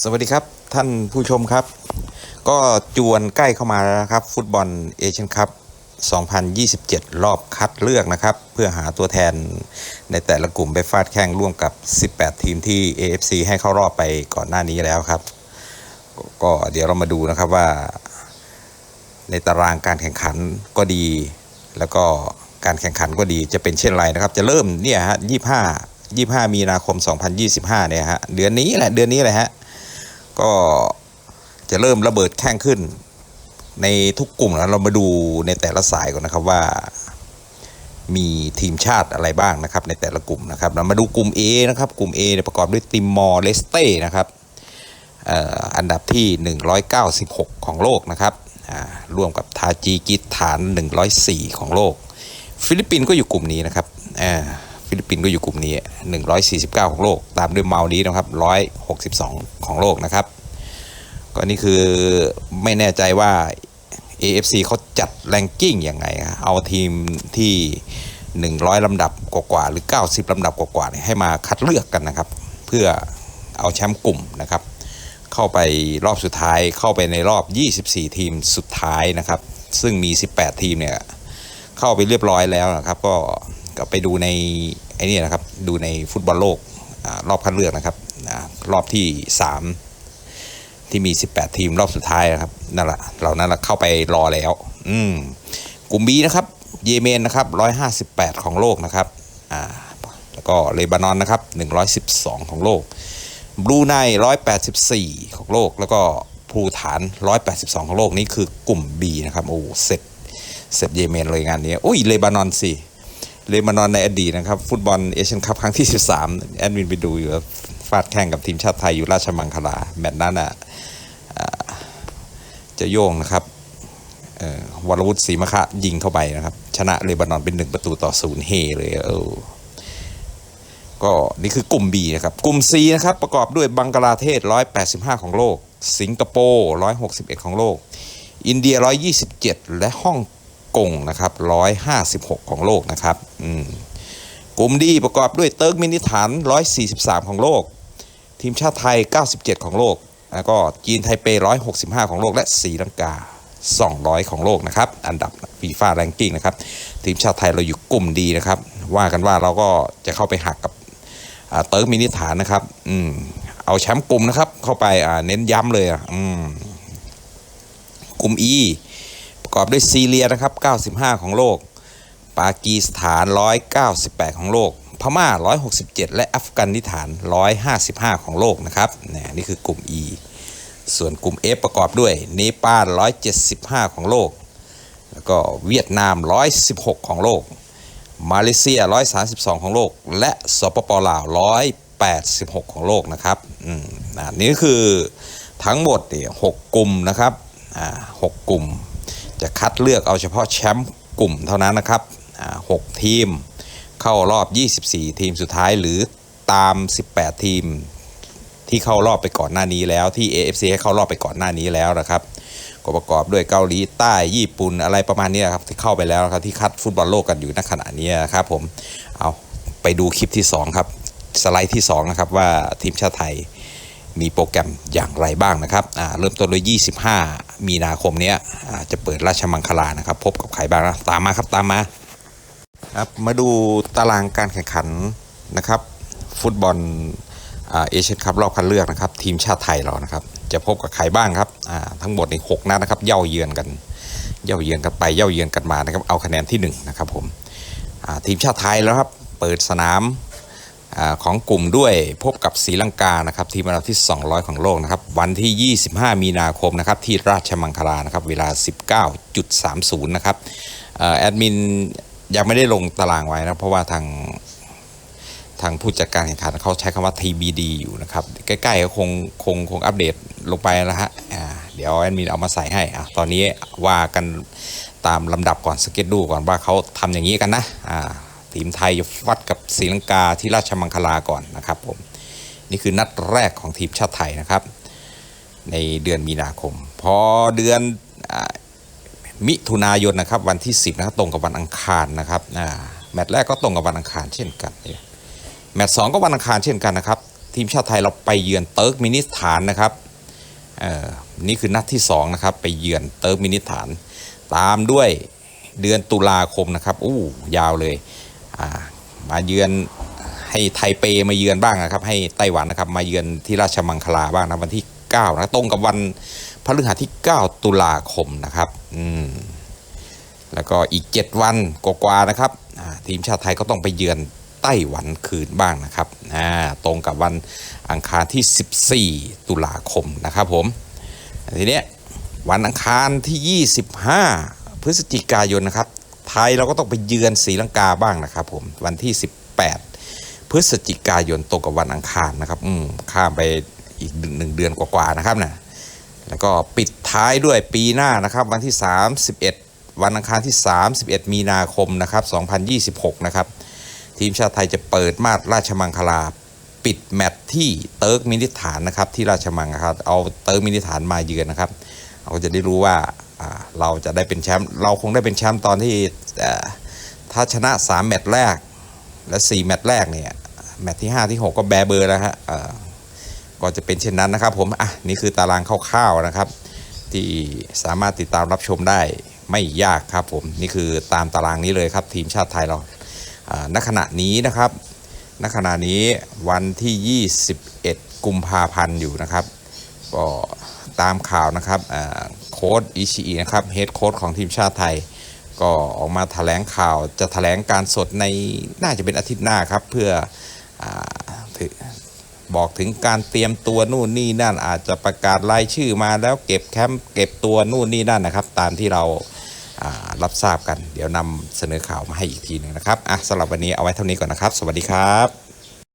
สวัสดีครับท่านผู้ชมครับ ก็จวนใกล้เข้ามาแล้วครับ ฟุตบอลเอเชียนคัพ2027 รอบคัดเลือกนะครับ เพื่อหาตัวแทนในแต่ละกลุ่มไปฟาดแข่งร่วมกับ 18 ทีมที่ AFC ให้เข้ารอบไปก่อนหน้านี้แล้วครับ ก็ก็เดี๋ยวเรามาดูนะครับว่า ในตารางการแข่งขันก็ดี แล้วก็การแข่งขันก็ดีจะเป็นเช่นไรนะครับ จะเริ่มเนี่ยฮะ 25 25 มีนาคม 2025 เนี่ยฮะ เดือนนี้แหละ เดือนนี้แหละฮะ ก็จะเริ่มระเบิดแข่งขึ้น ในทุกกลุ่มแล้วเรามาดูในแต่ละสายก่อนนะครับว่า มีทีมชาติอะไรบ้างนะครับ ในแต่ละกลุ่มนะครับเรามาดูกลุ่ม A นะครับกลุ่ม A เนี่ยประกอบด้วยติมมอร์เลสเต้นะครับอันดับที่ 196 ของโลกนะครับอ่าร่วมกับทาจิกิสถาน 104 ของโลก ฟิลิปปินส์ก็อยู่กลุ่มนี้นะครับอ ฟิลิปปินส์ก็อยู่กลุ่มนี้ 149 ของโลก ตามด้วยเมาลดีนะครับ 162 ของโลกนะครับ ก็นี่คือไม่แน่ใจว่า AFC เขาจัดแรงกิ้งยังไง เอาทีมที่ 100 ลำดับกว่าๆหรือ 90 ลำดับกว่าๆให้มาคัดเลือกกันนะครับ เพื่อเอาแชมป์กลุ่มนะครับ เข้าไปรอบสุดท้ายเข้าไปในรอบ 24 ทีมสุดท้ายนะครับ ซึ่งมี 18 ทีมเนี่ยเข้าไปเรียบร้อยแล้วนะครับ ก็ ก็ไปดูในไอ้นี่นะครับ ดูในฟุตบอลโลกอรอบคัดเลือกนะครับอรอบที่ 3 ที่มี 18 ทีมรอบสุดท้ายนะครับนั่นแหละเหล่านั้นละเข้าไปรอแล้ว อืมกลุ่มบีนะครับ เยเมนนะครับ 158 ของโลกนะครับอ่าแล้วก็เลบานอนนะครับ 112 ของโลกบรูไน184 ของโลก แล้วก็ภูฐาน 182 ของโลกนี่คือกลุ่ม B นะครับโอ้เสร็จเสร็จเยเมนเลยงานนี้อุ้ยเลบานอนสิ เลบานอนในอดีตนะครับ ฟุตบอลเอเชียนคัพครั้งที่ 13 แอดมินไปดูอยู่ฟาดแข่งกับทีมชาติไทยอยู่ราชมังคลา แมตช์นั้นอะจะโยงนะครับวรวุฒิศรีมะคะยิงเข้าไปนะครับ ชนะเลบานอนเป็นหนึ่งประตูต่อศูนย์เฮเลยเออก็นี่คือกลุ่ม B นะครับ กลุ่ม C นะครับ ประกอบด้วยบังกลาเทศ 185 ของโลก สิงคโปร์ 161 ของโลก อินเดีย 127 และฮ่อง กงนะครับ156ของโลกนะครับกลุ่มดีประกอบด้วยเติร์กมินิสถาน143ของโลก ทีมชาติไทย97ของโลก แล้วก็จีนไทเป165ของโลก และศรีลังกา200ของโลกนะครับ อันดับฟีฟ่าแรงกิ้งนะครับ ทีมชาติไทยเราอยู่กลุ่มดีนะครับ ว่ากันว่าเราก็จะเข้าไปหักกับเติร์กมินิสถานนะครับอืมเอาแชมป์กลุ่มนะครับ เข้าไปเน้นย้ำเลยอะอืกลุ่ม E ประกอบด้วยซีเรียนะครับ 95 ของโลก ปากีสถาน 198 ของโลก พม่า 167 และอัฟกานิสถาน 155 ของโลกนะครับนี่นี่คือกลุ่ม E ส่วนกลุ่ม F ประกอบด้วยเนปาล 175 ของโลก แล้วก็เวียดนาม 116 ของโลก มาเลเซีย 132 ของโลก และสปปลาว 186 ของโลกนะครับอืมนี่คือทั้งหมดหกกลุ่มนะครับอ่าหกกลุ่ม จะคัดเลือกเอาเฉพาะแชมป์กลุ่มเท่านั้นนะครับอ่าหกทีม เข้ารอบ 24 ทีมสุดท้ายหรือตาม 18 ทีม ที่เข้ารอบไปก่อนหน้านี้แล้วที่ AFC ให้เข้ารอบไปก่อนหน้านี้แล้วนะครับก็ประกอบด้วยเกาหลีใต้ญี่ปุ่นอะไรประมาณนี้ครับที่เข้าไปแล้วครับที่คัดฟุตบอลโลกกันอยู่ณขณะนี้นะครับผมเอาไปดูคลิปที่ 2 ครับ สไลด์ที่2นะครับว่าทีมชาติไทย มีโปรแกรมอย่างไรบ้างนะครับเริ่มต้นด้วย25 มีนาคมนี้จะเปิดราชมังคลานะครับ พบกับใครบ้างนะตามมาครับตามมาครับมาดูตารางการแข่งขันนะครับ ฟุตบอลเอเชียนคัพรอบคัดเลือกนะครับ ทีมชาติไทยเรานะครับ จะพบกับใครบ้างครับทั้งหมดในหกนัดนะครับ เย่าเยือนกัน เย่าเยือนกันไปเย่าเยือนกันมานะครับ เอาคะแนนที่หนึ่งนะครับผมทีมชาติไทยแล้วครับ เปิดสนาม ของกลุ่มด้วยพบกับศรีลังกานะครับทีมอันดับที่ 200 ของโลกนะครับวันที่ 25 มีนาคมนะครับที่ราชมังคลานะครับเวลา 19.30 นะครับแอดมินยังไม่ได้ลงตารางไว้นะเพราะว่าทางทางผู้จัดการแข่งขันเขาใช้คำว่า TBD อยู่นะครับ ใกล้ๆก็คงคงคงอัปเดตลงไปนะฮะเดี๋ยวแอดมินเอามาใส่ให้อะตอนนี้ว่ากันตามลำดับก่อนสเก็ตดูก่อนว่าเขาทำอย่างนี้กันนะอ่า ทีมไทยฟัดกับศรีลังกาที่ราชมังคลาก่อนนะครับผมนี่คือนัดแรกของทีมชาติไทยนะครับ ในเดือนมีนาคม พอเดือนอมิถุนายนนะครับวันที่ 10นะครับตรงกับวันอังคารนะครับแมตช์แรกก็ตรงกับวันอังคารเช่นกันแมตช์สองก็วันอังคารเช่นกันนะครับ ทีมชาติไทยเราไปเยือนเติร์กมินิสถานนะครับนี่คือนัดที่สองนะครับไปเยือนเติร์กมินิสถาน ตามด้วยเดือนตุลาคมนะครับอู้ยาวเลย มาเยือนให้ไทเปมาเยือนบ้างนะครับให้ไต้หวันนะครับมาเยือนที่ราชมังคลาบ้างนะวันที่9นะตรงกับวันพฤหัสที่ 9 ตุลาคมนะครับอืมแล้วก็อีก 7 วันกว่าๆนะครับทีมชาติไทยก็ต้องไปเยือนไต้หวันคืนบ้างนะครับตรงกับวันอังคารที่ 14 ตุลาคมนะครับผมทีนี้วันอังคารที่ 25 พฤศจิกายนนะครับ ไทยเราก็ต้องไปเยือนศรีลังกาบ้างนะครับผมวันที่ 18 พฤศจิกายนตรงกับวันอังคารนะครับอืมข้ามไปอีกหนึ่งเดือนกว่าๆนะครับนะแล้วก็ปิดท้ายด้วยปีหน้านะครับ วันที่ 31 วันอังคารที่ 31 มีนาคมนะครับ2026 นะครับ ทีมชาติไทยจะเปิดมาดราชมังคลาปิดแมตช์ที่เติร์กมินิสถานนะครับที่ราชมังครับเอาเติร์กมินิสถานมาเยือนนะครับเราจะได้รู้ว่า เราจะได้เป็นแชมป์เราคงได้เป็นแชมป์ตอนที่ถ้าชนะ 3 แมตช์แรก และ 4 แมตช์แรกเนี่ย แมตช์ที่ 5 ที่ 6 ก็แบเบอร์แล้วฮะก็จะเป็นเช่นนั้นนะครับผมอะนี่คือตารางคร่าวๆนะครับ ที่สามารถติดตามรับชมได้ไม่ยากครับผม นี่คือตามตารางนี้เลยครับ ทีมชาติไทยเราณขณะนี้นะครับณขณะนี้วันที่ 21 กุมภาพันธ์อยู่นะครับ ก็ตามข่าวนะครับ ค้ดอิชิอินะครับเฮดโค้ดของทีมชาติไทย ก็ออกมาแถลงข่าวจะแถลงการสดในน่าจะเป็นอาทิตย์หน้าครับ เพื่ออบอกถึงการเตรียมตัวนู่นนี่นั่นอาจจะประกาศรายชื่อมาแล้วเก็บแคมป์เก็บตัวนู่นนี่นั่นนะครับ ตามที่เราอ่ารับทราบกัน เดี๋ยวนำเสนอข่าวมาให้อีกทีหนึ่งนะครับอะสำหรับวันนี้เอาไว้เท่านี้ก่อนนะครับ สวัสดีครับ